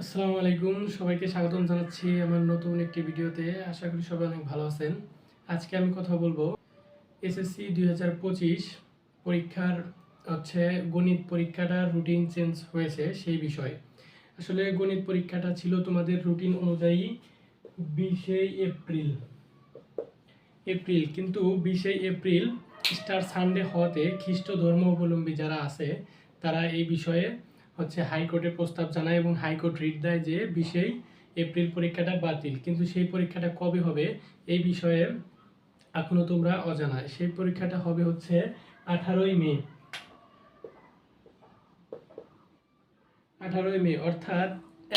আসসালামু আলাইকুম, সবাইকে স্বাগতম জানাচ্ছি আমার নতুন একটি ভিডিওতে। আশা করি সবাই অনেক ভালো আছেন। আজকে আমি কথা বলব এসএসসি দুই হাজার পঁচিশ পরীক্ষার, হচ্ছে গণিত পরীক্ষাটার রুটিন চেঞ্জ হয়েছে সেই বিষয়ে। আসলে গণিত পরীক্ষাটা ছিল তোমাদের রুটিন অনুযায়ী বিশে এপ্রিল। এপ্রিল, কিন্তু বিশে এপ্রিল স্টার সানডে হওয়াতে খ্রিস্ট ধর্ম অবলম্বী যারা আছে, তারা এই বিষয়ে হচ্ছে হাইকোর্টে প্রস্তাব জানায় এবং হাইকোর্ট রিট দেয় যে বিশেই এপ্রিল পরীক্ষাটা বাতিল। কিন্তু সেই পরীক্ষাটা কবে হবে এই বিষয়ে এখনও তোমরা অজানা। সেই পরীক্ষাটা হবে হচ্ছে আঠারোই মে। আঠারোই মে, অর্থাৎ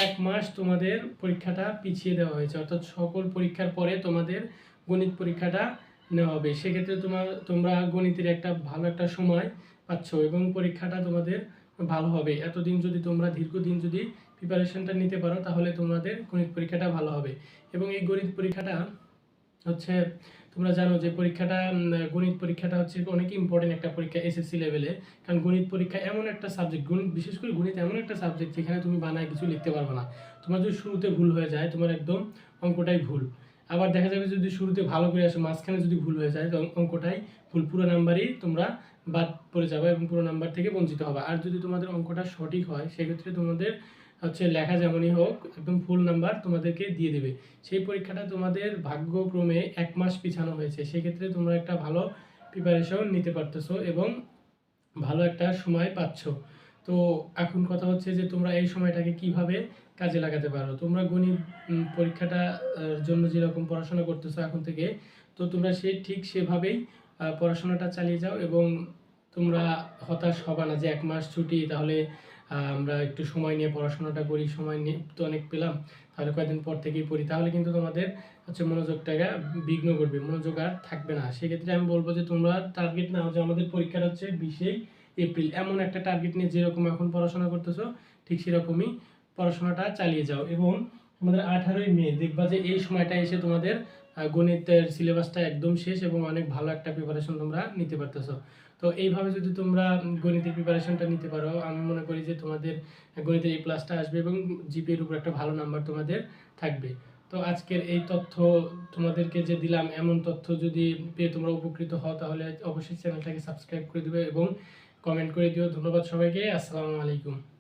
এক মাস তোমাদের পরীক্ষাটা পিছিয়ে দেওয়া হয়েছে। অর্থাৎ সকল পরীক্ষার পরে তোমাদের গণিত পরীক্ষাটা নেওয়া হবে। সেক্ষেত্রে তোমার তোমরা গণিতের একটা ভালো একটা সময় পাচ্ছ এবং পরীক্ষাটা তোমাদের ভালো হবে। এতদিন যদি তোমরা দীর্ঘদিন যদি প্রিপারেশনটা নিতে পারো, তাহলে তোমাদের গণিত পরীক্ষাটা ভালো হবে। এবং এই গণিত পরীক্ষাটা হচ্ছে, তোমরা জানো যে পরীক্ষাটা গণিত পরীক্ষাটা হচ্ছে অনেক ইম্পর্টেন্ট একটা পরীক্ষা এসএসসি লেভেলে কারণ গণিত পরীক্ষা এমন একটা সাবজেক্ট গণিত, বিশেষ করে গণিত এমন একটা সাবজেক্ট যেখানে তুমি বানায় কিছু লিখতে পারবে না। তোমার যদি শুরুতে ভুল হয়ে যায়, তোমার একদম অঙ্কটাই ভুল। আবার দেখা যাবে যদি শুরুতে ভালো করে আসে, মাঝখানে যদি ভুল হয়ে যায় অঙ্কটাই ভুল। পুরো নাম্বারই তোমরা বাদ পড়ে যাবে এবং পুরো নাম্বার থেকে বঞ্চিত হবে। আর যদি তোমাদের অঙ্কটা সঠিক হয়, সেক্ষেত্রে তোমাদের হচ্ছে লেখা যেমনই হোক, একদম ফুল নাম্বার তোমাদেরকে দিয়ে দেবে। সেই পরীক্ষাটা তোমাদের ভাগ্যক্রমে এক মাস পিছানো হয়েছে। সেক্ষেত্রে তোমরা একটা ভালো প্রিপারেশন নিতে পারতেছো এবং ভালো একটা সময় পাচ্ছ। তো এখন কথা হচ্ছে যে তোমরা এই সময়টাকে কীভাবে কাজে লাগাতে পারো। তোমরা গণিত উম, পরীক্ষাটা আহ, জন্য যেরকম পড়াশোনা করতেছো এখন থেকে তো তোমরা সেই ঠিক সেভাবেই পড়াশোনাটা চালিয়ে যাও এবং তোমরা হতাশ হবা না যে এক মাস ছুটি তাহলে আমরা একটু সময় নিয়ে পড়াশোনাটা করি সময় নিয়ে তো অনেক পেলাম তাহলে কয়েকদিন পর থেকেই পড়ি। তাহলে কিন্তু তোমাদের হচ্ছে মনোযোগটাকে বিঘ্ন করবে মনোযোগ আর থাকবে না। সেক্ষেত্রে আমি বলব যে তোমরা টার্গেট নাও যে আমাদের পরীক্ষাটা হচ্ছে বিশেই এপ্রিল। এমন একটা টার্গেট নিয়ে যেরকম এখন পড়াশোনা করতেছো ঠিক সেরকমই পড়াশোনাটা চালিয়ে যাও এবং তোমাদের আঠারোই মে দেখবা যে এই সময়টা এসে তোমাদের গণিতের সিলেবাসটা একদম শেষ এবং অনেক ভালো একটা প্রিপারেশন তোমরা নিতে পারতেছো। তো এইভাবে যদি তোমরা গণিতের প্রিপারেশনটা নিতে পারো, আমি মনে করি যে তোমাদের গণিতের এই প্লাসটা আসবে এবং জিপিএর উপর একটা ভালো নাম্বার তোমাদের থাকবে। তো আজকের এই তথ্য তোমাদেরকে যে দিলাম, এমন তথ্য যদি পেয়ে তোমরা উপকৃত হও, তাহলে অবশ্যই চ্যানেলটাকে সাবস্ক্রাইব করে দিবে এবং কমেন্ট করে দিও। ধন্যবাদ সবাইকে। আসসালামু আলাইকুম।